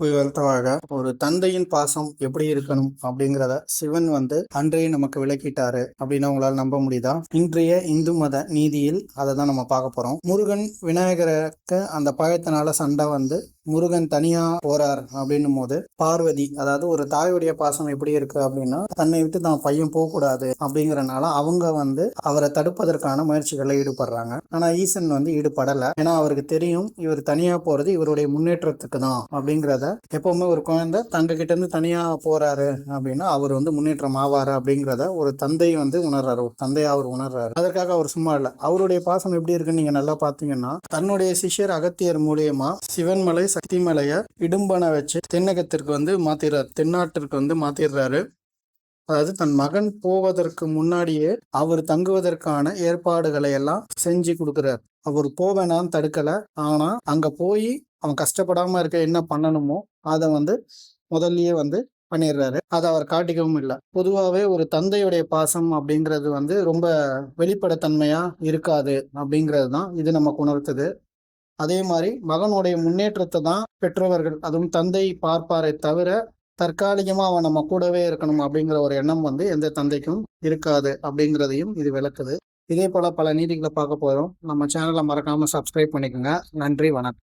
உயர்த்தவாக ஒரு தந்தையின் பாசம் எப்படி இருக்கணும் அப்படிங்கிறத சிவன் வந்து அன்றைய நமக்கு விளக்கிட்டாரு அப்படின்னு அவங்களால நம்ப முடியுதா? இன்றைய இந்து மத நீதியில் அதை தான் நம்ம பார்க்க போறோம். முருகன் விநாயகருக்கு அந்த பழத்தினால சண்டை வந்து முருகன் தனியா போறார் அப்படின்னும் போது பார்வதி அதாவது ஒரு தாயுடைய பாசம் எப்படி இருக்கு அப்படின்னா தன்னை விட்டு தான் பையன் போகக்கூடாது அப்படிங்கறனால அவங்க வந்து அவரை தடுப்பதற்கான முயற்சிகளில் ஈடுபடுறாங்க. ஆனா ஈசன் வந்து ஈடுபடல. ஏன்னா அவருக்கு தெரியும் இவர் தனியா போறது இவருடைய முன்னேற்றத்துக்கு தான் அப்படிங்கிறத. எப்பவுமே ஒரு குழந்தை தங்க கிட்ட இருந்து தனியா போறாரு அப்படின்னா அவர் வந்து முன்னேற்றம் ஆவாரு அப்படிங்கிறத ஒரு தந்தை வந்து உணர்றாரு. ஒரு தந்தையா அவர் உணர்றாரு. அதற்காக அவர் சும்மா இல்ல. அவருடைய பாசம் எப்படி இருக்குன்னு நீங்க நல்லா பாத்தீங்கன்னா தன்னுடைய சிஷ்யர் அகத்தியர் மூலியமா சிவன்மலை சக்திமலைய இடும்பனை வச்சு தென்னகத்திற்கு வந்து மாத்திடுறாரு தென்னாட்டிற்கு வந்து மாத்திடுறாரு அதாவது தன் மகன் போவதற்கு முன்னாடியே அவர் தங்குவதற்கான ஏற்பாடுகளை எல்லாம் செஞ்சு கொடுக்குறார். அவர் போவேணான்னு தடுக்கல. ஆனா அங்க போய் அவன் கஷ்டப்படாம இருக்க என்ன பண்ணணுமோ அதை வந்து முதல்லயே வந்து பண்ணிடுறாரு. அதை அவர் காட்டிக்கவும் இல்லை. பொதுவாகவே ஒரு தந்தையுடைய பாசம் அப்படிங்கிறது வந்து ரொம்ப வெளிப்படைத்தன்மையா இருக்காது அப்படிங்கிறது தான் இது நமக்கு உணர்த்துது. அதே மாதிரி மகனுடைய முன்னேற்றத்தை தான் பெற்றவர்கள் அதுவும் தந்தை பார்ப்பாரே தவிர தற்காலிகமா அவன் நம்ம கூடவே இருக்கணும் அப்படிங்கிற ஒரு எண்ணம் வந்து எந்த தந்தைக்கும் இருக்காது அப்படிங்கிறதையும் இது விளக்குது. இதே போல பல நீதிகளை பார்க்க போகிறோம் நம்ம சேனலை மறக்காம சப்ஸ்கிரைப் பண்ணிக்கோங்க. நன்றி வணக்கம்.